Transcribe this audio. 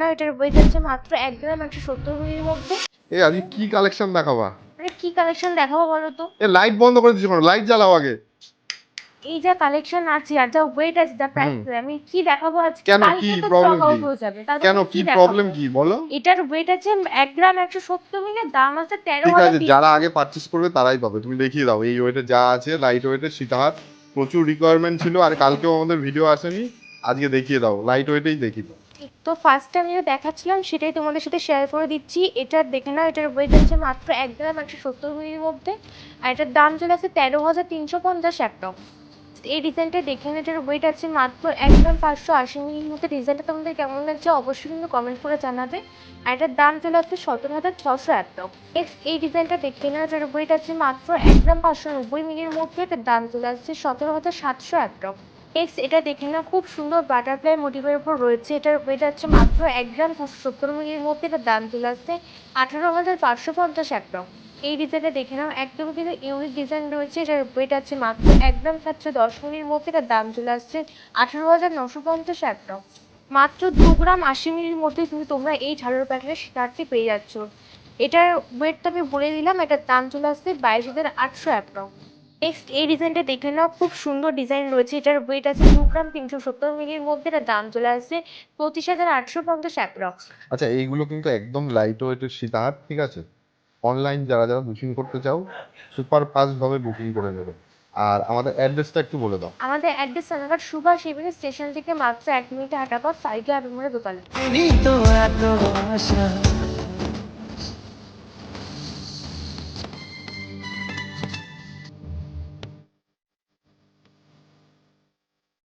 নাও এটার ওয়েট হচ্ছে মাত্র এক গ্রাম একশো সত্তর মিলির মধ্যে। এ আজকে কি কালেকশন দেখাবা? মানে কি কালেকশন দেখাবো বলো তো? এ লাইট বন্ধ করে দিচ্ছি কোনো? লাইট জ্বালাও আগে। এই যা কালেকশন আছে আর যা ওয়েট আছে যা প্রাইস আমি কি দেখাবো আজকে? কেন, কি out কি? কেন? কি প্রবলেম কি? বলো। এটার ওয়েট আছে এক গ্রাম একশো সত্তর মিলি দাম আছে তেরো ঠিক আছে যারা আগে পারচেস করবে তারাই পাবে। তুমি দেখিয়ে দাও এই ওয়েটে যা আছে লাইট ওয়েটে সীতাহার প্রচুর রিকোয়ারমেন্ট ছিল আর কালকেও আমাদের ভিডিও আসেনি। আজকে দেখিয়ে দাও লাইট ওয়েটেই দেখিয়ে দাও। তো ফার্স্ট আমি যেটা দেখাচ্ছিলাম সেটাই তোমাদের সাথে শেয়ার করে দিচ্ছি। এটার দেখে নাও, এটার ওয়েট আছে মাত্র এক গ্রাম একশো সত্তর মিলির মধ্যে। আর এটার দাম চলে আসে তেরো হাজার তিনশো পঞ্চাশ একদম এই ডিজাইনটা দেখে এটার ওয়েট আছে মাত্র এক গ্রাম পাঁচশো আশি মিলির মধ্যে। ডিজাইনটা তোমাদের কেমন লাগছে অবশ্যই কিন্তু কমেন্ট করে জানাবে। আর এটার দাম চলে আসছে সতেরো হাজার ছশো একদম এই ডিজাইনটা দেখে নাও, এটার ওয়েট আছে মাত্র এক গ্রাম পাঁচশো নব্বই মিলির মধ্যে। এটার দাম চলে আসছে সতেরো হাজার সাতশো একদম নেক্সট এটা দেখে না, খুব সুন্দর বাটারফ্লাই মোটিভের উপর রয়েছে। এটার ওয়েট আছে মাত্র এক গ্রাম সত্তর মিলির মধ্যে এটার দাম চলে আসছে আঠারো হাজার পাঁচশো পঞ্চাশ এক একদম এই ডিজাইনটা দেখে নাও, একদম কিন্তু ইউনিক ডিজাইন রয়েছে। এটার ওয়েট আছে মাত্র এক গ্রাম সাতশো দশ মিলির মধ্যে এটার দাম চলে আসছে আঠারো হাজার নশো পঞ্চাশ এক একদম মাত্র দু গ্রাম আশি মিলির মধ্যে কিন্তু তোমরা এই ঝাড়ুর প্যাকেটের শিকারটি পেয়ে যাচ্ছ। এটার ওয়েটটা আমি বলে দিলাম, এটার দাম চলে আসছে বাইশ হাজার আটশো এক একদম নেক্সট এই ডিজাইনটা দেখে নাও খুব সুন্দর ডিজাইন রয়েছে। এটার ওয়েট আছে দু গ্রাম তিনশো সত্তর মিলির মধ্যে এটার দাম চলে আসছে পঁচিশ হাজার আটশো পঞ্চাশ অ্যাপ্রক্স আচ্ছা এইগুলো কিন্তু একদম লাইট ওয়েটের সীতাহার ঠিক আছে? অনলাইন যারা যারা বুকিং করতে চাও সুপার ফাস্ট ভাবে বুকিং করে নেবে। আর আমাদের অ্যাড্রেসটা একটু বলে দাও। আমাদের address Ranaghat Subhash avenue station থেকে মাত্র এক মিনিটে হাঁটা পথ সাইকেল তো এত আশা।